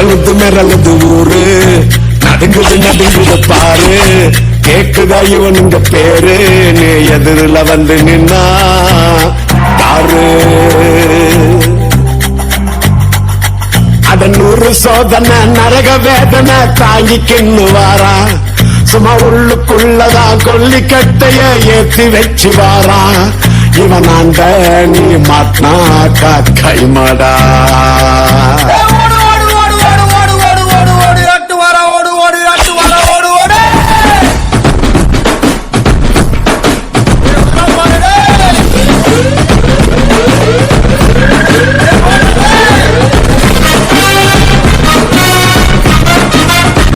மிரளுது மிரளுது ஊரு. நடுங்குது நடுங்குது பாரு. கேக்குதா இவனுங்க பேரு? நீ எதிரில வந்து நின்னா பாரு. அதன் ஒரு சோதனை நரக வேதனை தாங்கிக்கின்னு வாரா. சும்மா உள்ளுக்குள்ளதான் கொல்லிக்கட்டைய ஏத்தி வச்சு வாரா. இவன் அந்த நீ மாட்டினா கைமடா.